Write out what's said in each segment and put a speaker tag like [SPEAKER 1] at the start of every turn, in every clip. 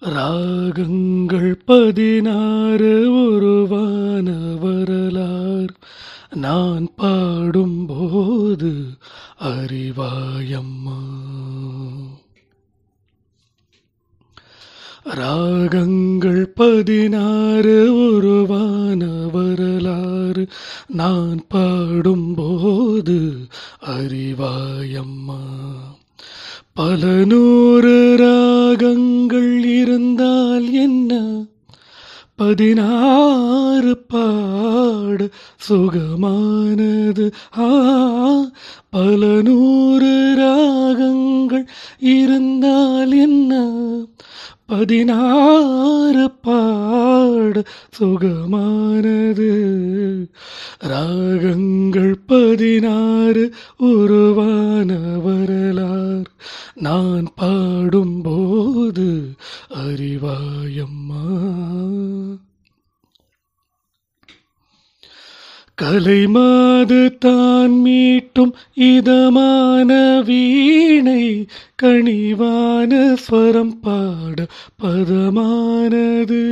[SPEAKER 1] ராகங்கள் பதினாறு உருவான வரலார். நான் பாடும்போது அறிவாயம்மா. ராகங்கள் பதினாறு உருவான வரலாறு. நான் பாடும்போது அறிவாயம்மா. பல நூறு ராகங்கள் இருந்தால் என்ன? பதினாறு பாடு சுகமானது. ஆ பல நூறு ராகங்கள் இருந்தால் என்ன? பதினாறு பாடு சுகமானது. ராகங்கள் பதினாறு உருவான நான் பாடும்போது அறிவாயம்மா. கலைமாது தான் மீட்டும் இதமான வீணை கனிவான ஸ்வரம் பாட பதமானது.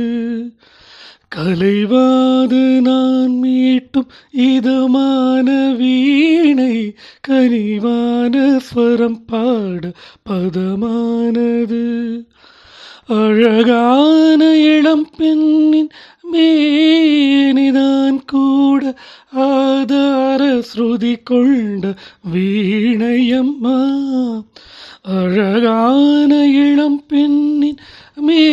[SPEAKER 1] கலைவாது நான் மீட்டும் இதமான வீணை கனிவான ஸ்வரம் பாட பதமானது. அழகான இளம் பெண்ணின் மேனிதான் கூட ஆதார ஸ்ருதி கொண்ட வீணையம்மா. அழகான இளம் பெண்ணின் மே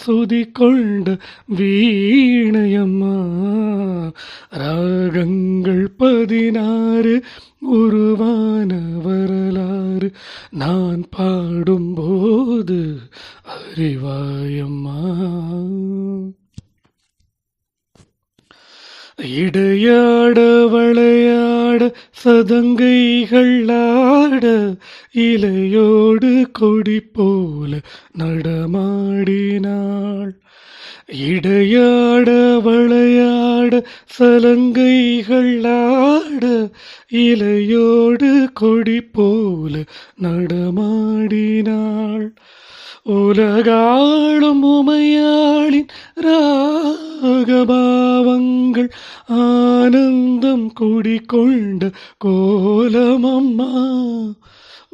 [SPEAKER 1] ஆதார சுதி கொண்ட வீணையம்மா. ராகங்கள் பதினாறு உருவான வரலாறு. நான் பாடும்போது அறிவாயம்மா. இடையாட வளையா ஆட சதங்கைகள் ஆட இலையோடு கொடி போல நடமாடினாள். இடையாட வளையாட சலங்கைகள் ஆட இலையோடு கொடி போல நடமாடினாள். உலகாளும் உமையாளின் ரா ராகபாவங்கள் ஆனந்தம் குடிகொண்ட கோலமம்மா.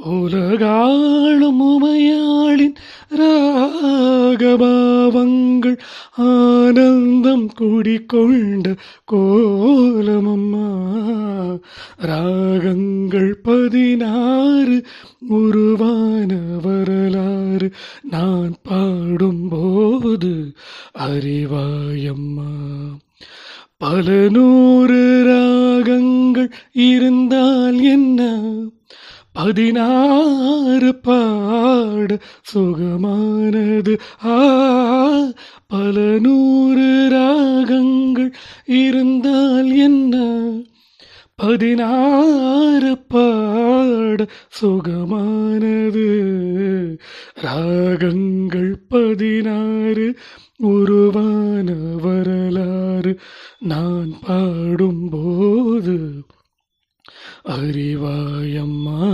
[SPEAKER 1] உலகாளும் உமையாளின் ராகபாவங்கள் ஆனந்தம் குடிக்கொண்ட கோலமம்மா. ராகங்கள் பதினாறு உருவான வரலாறு நான் பாடும்போது அறிவாயம்மா. பல நூறு ராகங்கள் இருந்தால் என்ன? பதினாறு பாடு சுகமானது. ஆ பல நூறு ராகங்கள் இருந்தால் என்ன? பதினாறு பாட சுகமானது. ராகங்கள் பதினாறு உருவான வரலாறு நான் பாடும்போது அறிவாயம்மா.